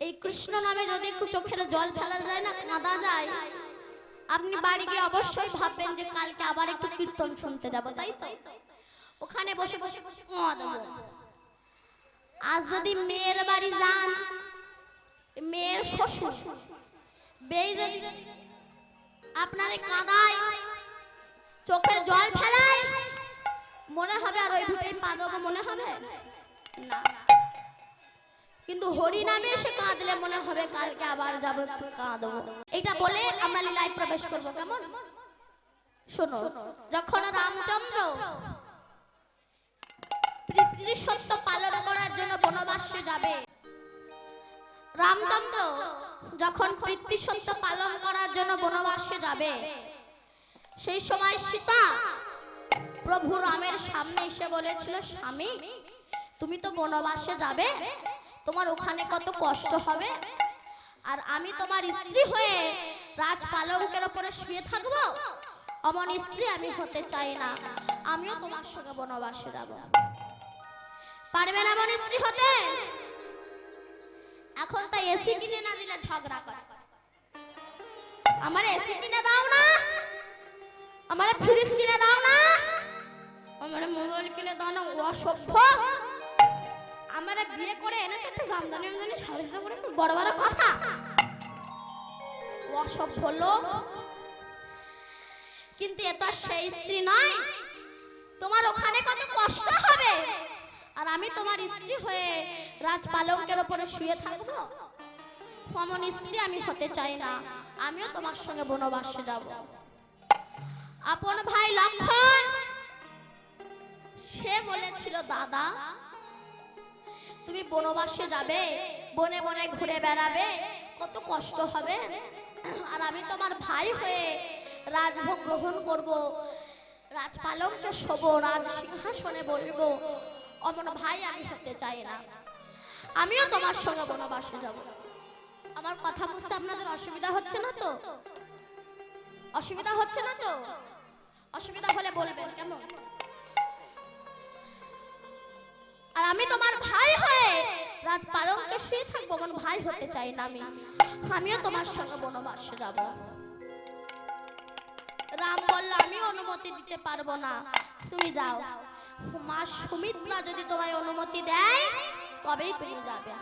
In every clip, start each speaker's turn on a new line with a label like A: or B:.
A: এই কৃষ্ণ নামে যদি একটু চোখের জল ফেলা যায় না, কাঁদা যায়। আপনি বাড়ি গিয়ে অবশ্যই ভাববেন যে কালকে আবার একটু কীর্তন শুনতে যাব, তাই তো? ওখানে বসে বসে আজ যদি মেয়ের বাড়ি যান, মেয়ের শ্বশুর, বেই যদি আপনারে কাঁদায়, চোখের জল ফেলায়, মনে হবে আর ওই ভিটেই পা দেবো, মনে হবে? না। কিন্তু হরি নামে এসে কাঁদলে মনে হবে কালকে আবার যাব একটু কাঁদবো। এটা বলে আমরা লীলায় প্রবেশ করব, কেমন? শোনো, যখন রামচন্দ্র পিতৃসত্য পালন করার জন্য বনবাসে যাবে, রামচন্দ্র যখন পিতৃসত্য পালন করার জন্য বনবাসে যাবে, সেই সময় সীতা প্রভু রামের সামনে এসে বলেছিল, স্বামী, তুমি তো বনবাসে যাবে তোমার ওখানে কত কষ্ট হবে? আর আমি তোমার স্ত্রী হয়ে রাজপালকের ওপরে শুয়ে থাকব? অমন স্ত্রী আমি হতে চাই না। আমিও তোমার সঙ্গে বনবাসে যাব। পারবে না এমন স্ত্রী হতে? এখন তাই এসি কিনে না দিলে ঝগড়া করে। আমার এসি কিনে দাও না। আমার ফ্রিজ কিনে দাও না। আমার মোবাইল কিনে দাও না। অসভ্য। আমার বিয়ে করে এনেছে একটা জামদানি আমদানি শাড়ি দিতে পারে বড় বড় কথা। অসভ্য লোক। কিন্তু এ তো সেই স্ত্রী নয়। তোমার ওখানে কত কষ্ট হবে। আর আমি তোমার স্ত্রী হয়ে রাজপালকের ওপরে শুয়ে থাকব? অমন স্ত্রী আমি হতে চাই না। আমিও তোমার সঙ্গে বনবাসে যাব। আপন ভাই লক্ষণ, সে বলেছিল, দাদা তুমি বনবাসে যাবে, বনে বনে ঘুরে বেড়াবে, কত কষ্ট হবে। আর আমি তোমার ভাই হয়ে রাজভোগ গ্রহণ করব রাজপালককে শোব, রাজ সিংহাসনে বসবো। অমন ভাই আমি হতে চাই না। আমিও তোমার সঙ্গে বনবাসে যাব। আমার কথা বুঝতে আপনাদের অসুবিধা হচ্ছে না তো? অসুবিধা হচ্ছে না তো? অসুবিধা হলে বলবেন, কেমন? আর আমি তোমার ভাই হয়ে রাত পালনকে শুয়ে থাকব আমার ভাই হতে চাই না আমি। আমিও তোমার সঙ্গে বনবাসে যাব। রাম বলল আমি অনুমতি দিতে পারব না। তুমি যাও। মা সুমিত্রা যদি তোমায় অনুমতি দেয়, তবেই তুমি যাবে।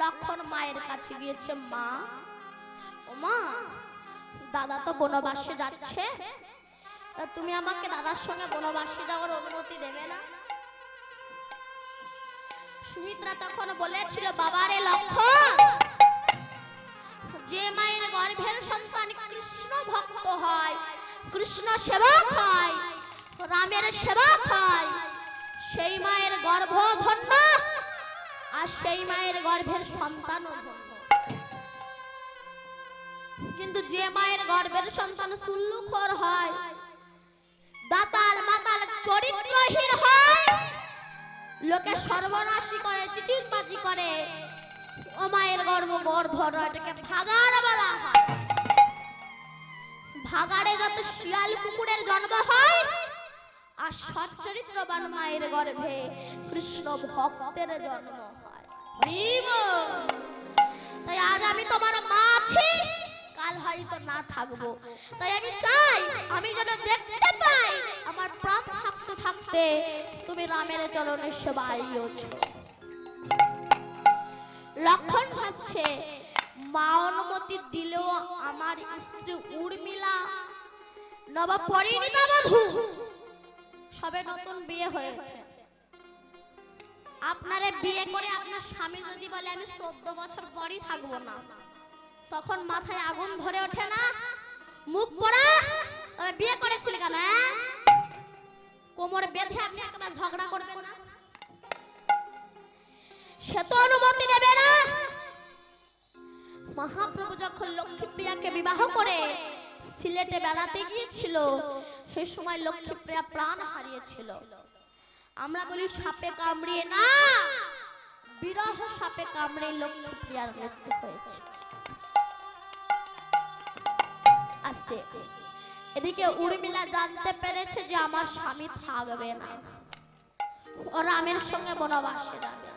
A: লক্ষণ মায়ের কাছে গিয়েছে, মা, ও মা, দাদা তো বনবাসে যাচ্ছে। তুমি আমাকে দাদার সঙ্গে বনবাসে যাওয়ার অনুমতি দেবে না? সুমিত্রা তখন বলেছিল, বাবারে লক্ষণ যে মায়ের গর্ভের সন্তান কৃষ্ণ ভক্ত হয়, কৃষ্ণ সেবক হয়, রামের সেবক হয়, সেই মায়ের গর্ভ ধন্য আর সেই মায়ের গর্ভের সন্তানও কিন্তু যে মায়ের গর্ভের সন্তান সুল্লুখর হয়, দাতাল মাতাল চরিত্রহীন হয় লোকে সর্বনাশী করে চিঠি চিটিংবাজি করে। ও মায়ের গর্ভ গর্ভ এটাকে ভাগাড় বলা হয়। ভাগাড়ে যত শিয়াল কুকুরের জন্ম হয় আর সচ্চরিত্রবান মায়ের গর্ভে কৃষ্ণ ভক্তের জন্ম হয়। তাই আজ আমি তোমার মা আছি কাল হয়তো না থাকব। তাই আমি চাই আমি যেন দেখতে পাই আমার প্রাণ থাকতে থাকতে তুমি রামের চরণের সেবাই লক্ষণ ভাবছে, মা অনুমতি দিলেও আমার স্ত্রী উর্মিলা নব পরিণীতা বধূ, সবে নতুন বিয়ে হয়েছে। আপনারে বিয়ে করে আপনার স্বামী যদি বলে, আমি চোদ্দ বছর পরই থাকব না। তখন মাথায় আগুন ধরে ওঠে না? মুখ পোড়া? বিয়ে করেছিল কেন হ্যাঁ? কোমর বেঁধে আপনি একেবারে ঝগড়া করবেন না। সে তো অনুমতি দেবে না। মহাপ্রভু যখন লক্ষ্মীপ্রিয়াকে বিবাহ করে সিলেটে বেড়াতে গিয়েছিল সে সময় লক্ষ্মীপ্রিয়া প্রাণ হারিয়েছিল। আমরা বলি, সাপে কামড়িয়ে না। বিরহ সাপে কামড়ে লক্ষ্মীপ্রিয়ার মৃত্যু হয়েছে। আস্তে আস্তে। এদিকে উর্মিলা জানতে পেরেছে যে আমার স্বামী থাকবে না। ও রামের সঙ্গে বনবাসে যাবে।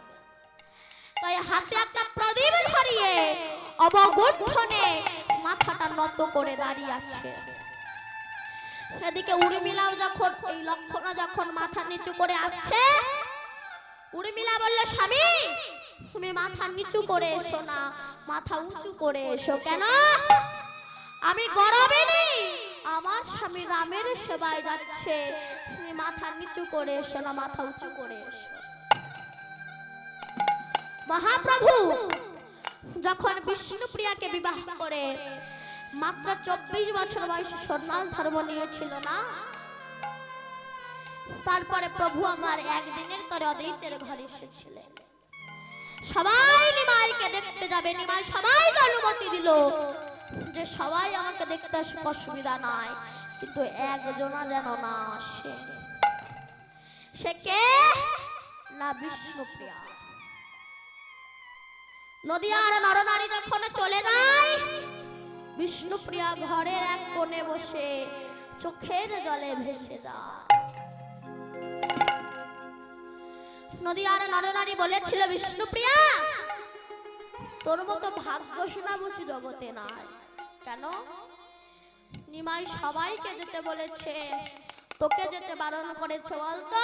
A: তাই হাতে একটা প্রদীপ ধরিয়ে অবগুণ্ঠনে মাথাটা নত করে দাঁড়িয়ে আছে। এদিকে উর্মিলাও যখন, এই লক্ষণা যখন মাথা নিচু করে আসছে, উর্মিলা বললে, স্বামী, তুমি মাথা নিচু করে এসো না, মাথা উঁচু করে এসো কেন? আমি গরমে আমার স্বামী রামের সেবায় যাচ্ছে। মাথা নিচু করে এসো না, মাথা উঁচু করে এসো। মহাপ্রভু, যখন বিষ্ণুপ্রিয়াকে বিবাহ করে, মাত্র চব্বিশ বছর বয়সে সন্ন্যাস ধর্ম নিয়েছিল না? তারপরে প্রভু আমার একদিনের তরে অদ্বৈতের ঘরে এসেছিলেন। সবাই নিমাইকে দেখতে যাবে, নিমাই সবাইকে অনুমতি দিল। যে সবাই আমাকে দেখতে অসুবিধা নাই। কিন্তু একজনা যেন না আসে। সে কে? না বিষ্ণুপ্রিয়া। নদিয়ার নরনারী যখন চলে যায়। বিষ্ণুপ্রিয়া ঘরের এক কোণে বসে চোখের জলে ভেসে যায়। নদিয়ার নরনারী বলেছিল, বিষ্ণুপ্রিয়া তোর মতো ভাগ্যহীনা বুঝি জগতে নাই। কেন? নিমাই সবাইকে যেতে বলেছে, তোকে যেতে বারণ করেছে, বলতো?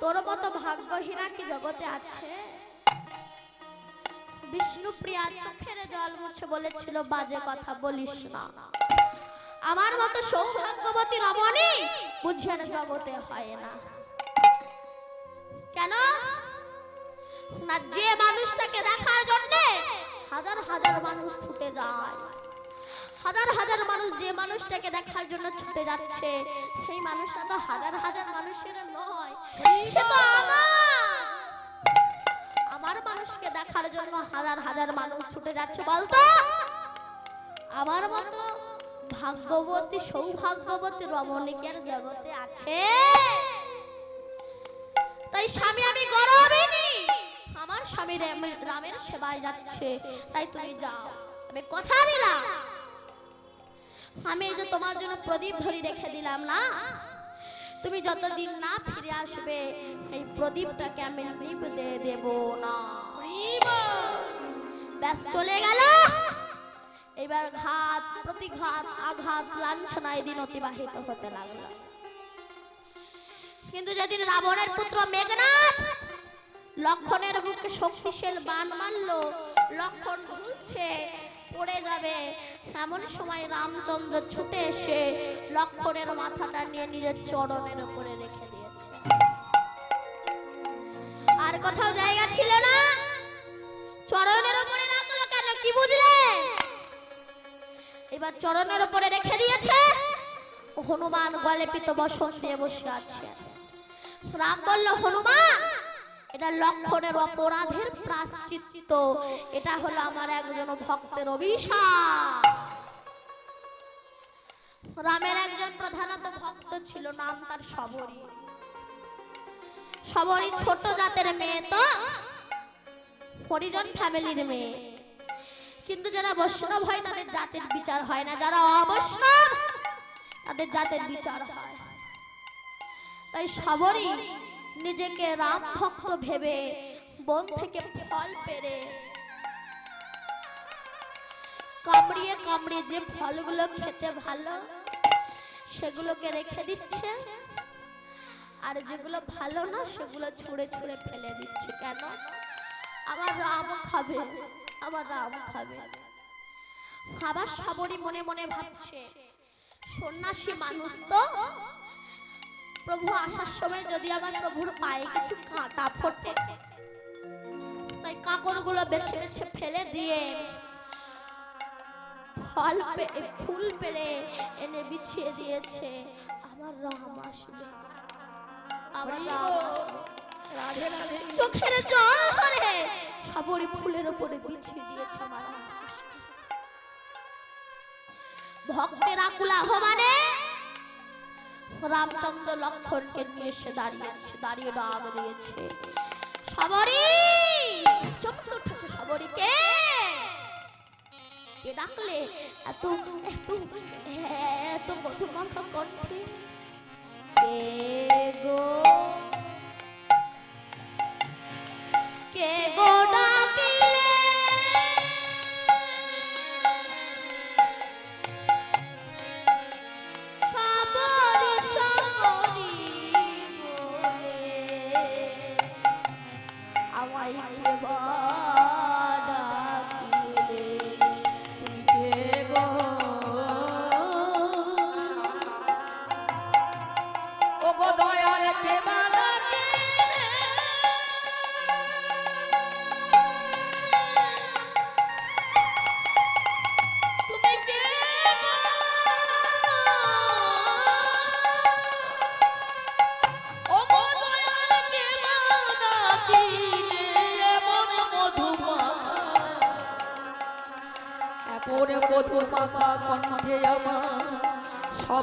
A: তোর মতো ভাগ্যহীনা কি জগতে আছে? বিষ্ণুপ্রিয়া চোখের জল মুছে বলেছিল, বাজে কথা বলিস না। আমার মতো সৌভাগ্যবতী রমণী বুঝিয়ে জগতে হয় না। কেন? না, যে মানুষটাকে দেখার জন্য হাজার হাজার মানুষ ছুটে যায়। হাজার হাজার মানুষ যে মানুষটাকে দেখার জন্য ছুটে যাচ্ছে, সেই মানুষটা তো হাজার হাজার মানুষের নয়, সে তো আমার। মানুষকে দেখার জন্য হাজার হাজার মানুষ ছুটে যাচ্ছে, বলতো? আমার মতো ভাগ্যবতী, সৌভাগ্যবতী রমণীকের জগতে আছে। তাই স্বামী, আমি গরবিনী। আমার স্বামী রাম- রামের সেবায় যাচ্ছে। তাই তুমি যাও। আমি কথা দিলাম। আমি এই যে তোমার জন্য প্রদীপ ধরি রেখে দিলাম না? তুমি যতদিন না ফিরে আসবে এই প্রদীপটাকে আমি নিবতে দেব না। ব্যাস চলে গেল। এবার ঘাত প্রতিঘাত আঘাত লাঞ্ছনায় দিন অতিবাহিত হতে লাগল। কিন্তু যেদিন রাবণের পুত্র মেঘনাথ লক্ষণের বুকে শক্তিশাল বান মারলো। লক্ষণ ঘুরছে পড়ে যাবে। এমন সময় রামচন্দ্র ছুটে এসে লক্ষণের মাথাটা নিয়ে নিজের চরণের উপরে রেখে দিয়েছে। আর কোথাও জায়গা ছিল না? চরণের উপরে রাখল কেন? কি বুঝলে? এবার চরণের উপরে রেখে দিয়েছে। হনুমান গলে পিত বসন দিয়ে বসে আছে। রাম বলল, হনুমান এটা লক্ষণের অপরাধের প্রাশ্চিত্য। এটা হলো আমার একজন ভক্তের অভিশাপ। রামের একজন প্রধানত ভক্ত ছিল, নাম তার সবরী সবরী ছোট জাতের মেয়ে তো, হরিজন ফ্যামিলির মেয়ে। কিন্তু যারা বৈষ্ণব হয়, তাদের জাতের বিচার হয় না। যারা অবৈষ্ণব, তাদের জাতের বিচার হয়। তাই সবরই নিজেকে রাম ভক্ত ভেবে বন থেকে ফল পেরে কামড়িয়ে কামড়িয়ে যে ফলগুলো খেতে ভালো, সেগুলোকে রেখে দিচ্ছে। আর যেগুলো ভালো না, সেগুলো ছুঁড়ে ছুঁড়ে ফেলে দিচ্ছে। কেন? আমার রাম খাবে আমার রাম খাবে। আবার সবরই মনে মনে ভাবছে, সন্ন্যাসী মানুষ তো প্রভু আসার সময় যদি আমার প্রভুর পায়ে কিছু কাঁটা ফোটে তাই কাকড়গুলো বেছে বেছে ফেলে দিয়ে ফল ফুল পেড়ে এনে বিছিয়ে দিয়েছে। আমার রাম আসবে। আমার চোখের জল ধরে সবরি ফুলের উপরে বিছিয়ে দিয়েছে আমার। ভক্তের আকুল আহ্বানে রামচন্দ্র লক্ষণকে নিয়ে এসে দাঁড়িয়েছে দাঁড়িয়ে ডাক দিয়েছে। সবরি, চমকে উঠেছে সবরিকে। কে ডাকলে এত এত এত মধুমাখ কণ্ঠে, কে গো? কে গো?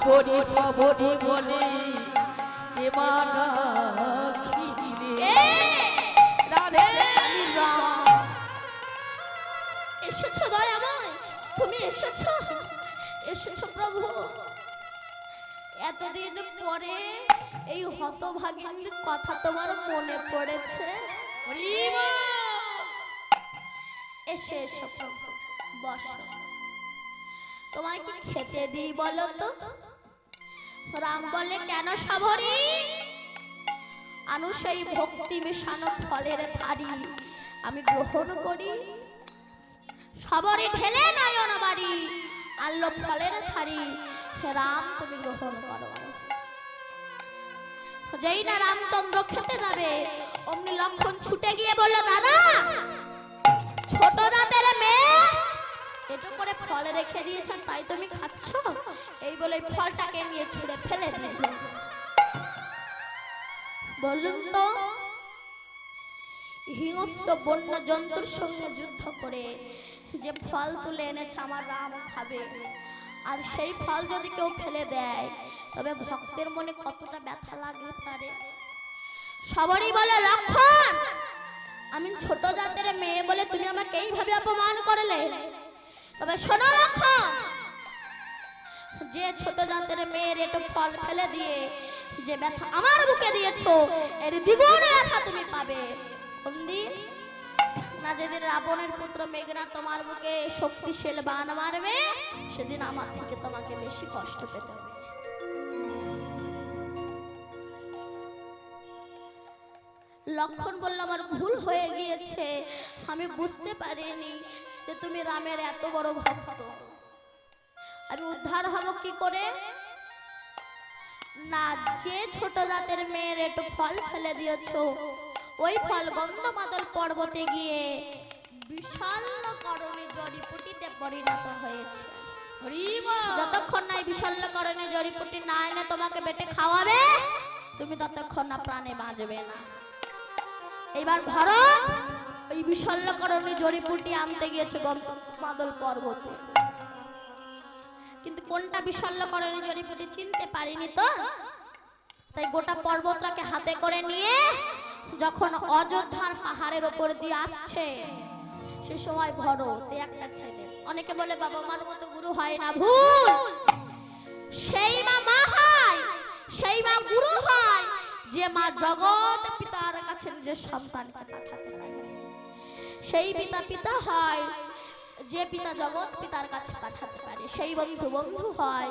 B: সবরি সবরি বলে কে রাধে
A: এসেছ দয়াময় তুমি এসেছ? এসেছ প্রভু। এতদিন পরে এই হতভাগিনীর কথা তোমার মনে পড়েছে? এসে এসো প্রভু বসো। তোমায় কি খেতে দিই বলো তো? রাম বলে, কেন সাবরি? আনু সেই ভক্তি মেশানো ফলের থারি আমি গ্রহণ করি। সবরে ঢেলে নয়ন বাড়ি, আনলো ফলের থারি রাম, তুমি গ্রহণ করো। যেই না রামচন্দ্র খেতে যাবে, অমনি লক্ষণ ছুটে গিয়ে বলল, দাদা, ছোট মেয়ে এটো করে ফলে রেখে দিয়েছেন, তাই তুমি খাচ্ছ? এই বলে ফলটাকে নিয়ে ছুঁড়ে ফেলে দিল বলুন তো, হিংস্র বন্য জন্তুর সঙ্গে যুদ্ধ করে যে ফল তুলে এনেছে, আমার রাম খাবে। আর সেই ফল যদি কেউ ফেলে দেয়, তবে ভক্তের মনে কতটা ব্যথা লাগতে পারে? সবারই বলে, লক্ষণ, আমি ছোট জাতের মেয়ে বলে তুমি আমাকে এইভাবে অপমান করলে? তবে শোনো লক্ষ্য যে ছোট জাতের মেয়ের একটু ফল ফেলে দিয়ে যে ব্যথা আমার বুকে দিয়েছ, এর দ্বিগুণ ব্যথা তুমি পাবে। কোন দিন না যেদিন রাবণের পুত্র মেঘনা তোমার বুকে শক্তিশাল বান মারবে, সেদিন আমার থেকে তোমাকে বেশি কষ্ট পেতে হবে। লক্ষণ বলল আমার ভুল হয়ে গিয়েছে। আমি বুঝতে পারিনি যে তুমি রামের এত বড় ভক্ত। আমি উদ্ধার হব কি করে? না, যে ছোট জাতের মেয়ের একটু ফল ফেলে দিয়েছ, ওই ফল গন্ধমাদল পর্বতে গিয়ে বিশাল করণে জড়িপুটিতে পরিণত হয়েছে। যতক্ষণ না এই বিশল্যকরণে জড়িপুটি না এনে তোমাকে বেটে খাওয়াবে, তুমি ততক্ষণ না প্রাণে বাঁচবে না। এইবার ভরত, ওই বিশল্যকরণে জড়িপুটি আনতে গিয়েছে গন্তমাদল পর্বতে। কিন্তু কোনটা বিশল্যকরণে জড়িপুটি চিনতে পারিনি তো? তাই গোটা পর্বতটাকে হাতে করে নিয়ে যখন অযোধ্যার পাহাড়ের ওপর দিয়ে আসছে, সে সময় ভরত একটা ছেলে। অনেকে বলে, বাবা, মার মতো গুরু হয় না, ভুল! সেই মা মা হয়, সেই মা গুরু হয়, যে মা জগৎ পিতার কাছে নিজের সন্তানকে পাঠাতে সেই পিতা পিতা হয়, যে পিতা জগৎ পিতার কাছে পাঠাতে পারে, সেই বন্ধু বন্ধু হয়।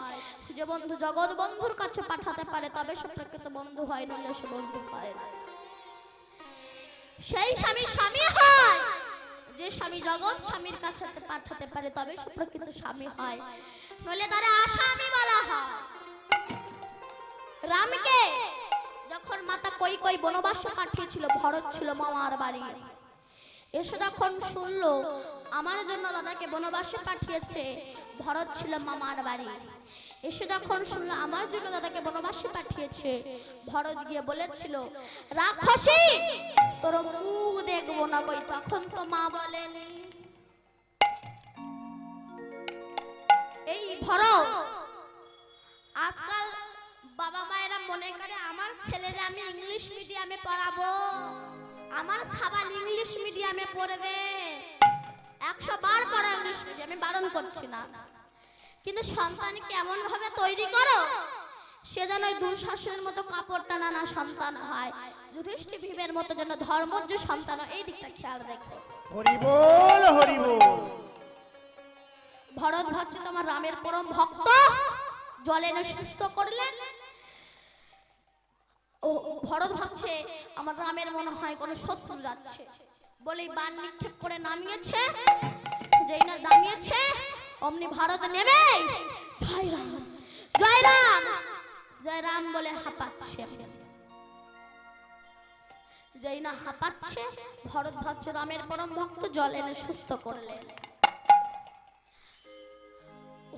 A: যে বন্ধু জগৎ বন্ধুর কাছে পাঠাতে পারে, তবে সে প্রকৃত বন্ধু হয়, নইলে সে বন্ধু হয় না। সেই স্বামী স্বামী হয়, যে স্বামী জগৎ স্বামীর কাছে পাঠাতে পারে, তবে সে প্রকৃত স্বামী হয়। নইলে তারা আসামি বলা হয়। রামকে যখন মাতা কই কই বনবাসে পাঠিয়েছিল, ভরত ছিল মামার বাড়ি। এসে যখন শুনলো, আমার জন্য দাদাকে বনবাসে পাঠিয়েছে, ভরত ছিল মামার বাড়ি। এসে যখন শুনলো, আমার জন্য দাদাকে বনবাসে পাঠিয়েছে। ভরত গিয়ে বলেছিল, রাক্ষসী, তোর মুখ দেখব না কই? তখন তো মা বলেনি, এই ভরত, আজকাল বাবা মায়েরা মনে করে আমার ছেলেরে আমি ইংলিশ মিডিয়ামে পড়াবো। আমার সাবাল ইংলিশ মিডিয়ামে পড়বে। একশো বার পড়া ইংলিশ মিডিয়ামে বারণ করছি না। কিন্তু সন্তানকে এমন ভাবে তৈরি করো? সে যেন ওই দুঃশাসনের মতো কাপড় টানা না সন্তান হয়। যুধিষ্ঠির ভীমের মতো যেন ধর্মজ্ঞ সন্তান হয়, এই দিকটা খেয়াল রেখো।
C: হরি বল হরি বল।
A: ভরত ভাবছে তোমার রামের পরম ভক্ত। জলে এনে সুস্থ করলেন। ও ভরত ভাবছে, আমার রামের মনে হয় কোনো শত্রু যাচ্ছে। বলেই বান নিক্ষেপ করে নামিয়েছে, যেই না নামিয়েছে, অমনি ভারত নেমে জয় রাম জয় রাম জয় রাম বলে হাঁপাচ্ছে। যেই না হাঁপাচ্ছে, ভরত ভাবছে রামের পরম ভক্ত জল এনে সুস্থ করলেন।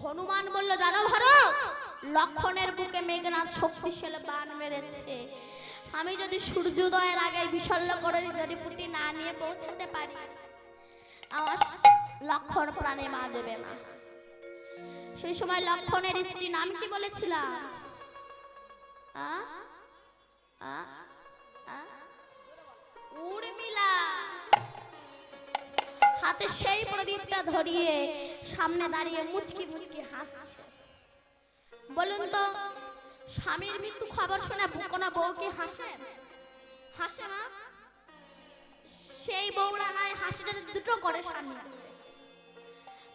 A: হনুমান বলল, জানো ভারত লক্ষণের বুকে মেঘনাথ শক্তিশালী বান মেরেছে। আমি যদি সূর্যোদয়ের আগে বিশল্য করে জড়িপুটি না নিয়ে পৌঁছাতে পারি, আমার লক্ষণ প্রাণে মাজবে না। সেই সময় লক্ষণের স্ত্রী নাম কি বলেছিলাম? উর্মিলা। হাতে সেই প্রদীপটা ধরিয়ে সামনে দাঁড়িয়ে মুচকি মুচকি হাসছে। বলুন তো, স্বামীর মৃত্যু খবর শুনে কোনো বউ কি হাসে হাসে না? সেই বউরা নয় হাসিটা দুটো করে স্বামী।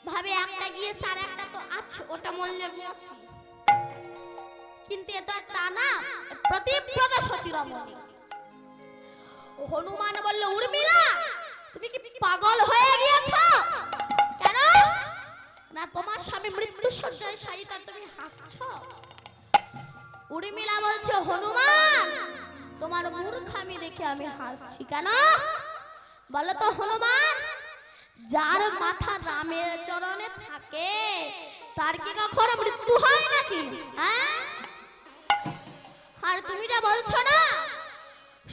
A: ভাবে একটা গিয়ে, স্যার, একটা তো আছে, ওটা মরলে। কিন্তু এ তো তা না প্রতিব্রতা সতী রমণী ও হনুমান বলল, উর্মিলা, তুমি কি পাগল হয়ে গিয়েছো? না তোমার স্বামী মৃত্যু সজ্জায় শায়িত আর তুমি হাসছো? উর্মিলা বলছে হনুমান তোমার মূর্খামি দেখে আমি হাসছি কেন? বলো তো হনুমান যার মাথা রামের চরণে থাকে তার কি কখনো মৃত্যু হয় নাকি? হ্যাঁ? আর তুমি যা বলছো না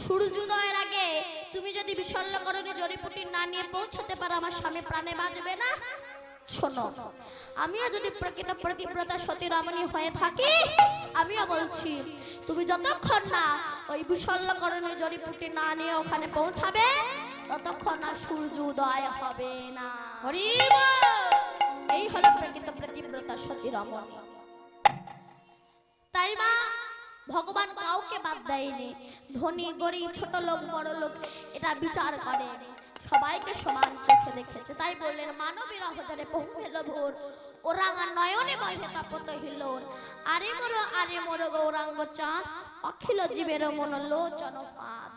A: সূর্যোদয়ের আগে তুমি যদি বিশল্যকরণে জড়িপুটি না নিয়ে পৌঁছাতে পারো আমার স্বামী প্রাণে বাঁচবে না? শোনো আমিও যদি প্রকৃত প্রতিব্রতা সতী রমণী হয়ে থাকি আমিও বলছি তুমি যতক্ষণ না ওই বিশল্যকরণে জড়িপুটি না নিয়ে ওখানে পৌঁছাবে ততক্ষণ না সূর্য উদয় হবে না। এই হলো প্রকৃত প্রতিব্রতা সতী রমণী তাই মা ভগবান কাউকে বাদ দেয়নি। ধনী গরিব ছোট লোক বড় লোক এটা বিচার করে। সবাইকে সমান চোখে দেখেছে। তাই বললেন মানবীর অহজারে পৌঁছেল ভোর। ওরাঙা নয়নে বহে তাপত হিলোর আরে মোর আরে মোর গৌরাঙ্গ চাঁদ, অখিল জীবের মন লোচন পাদ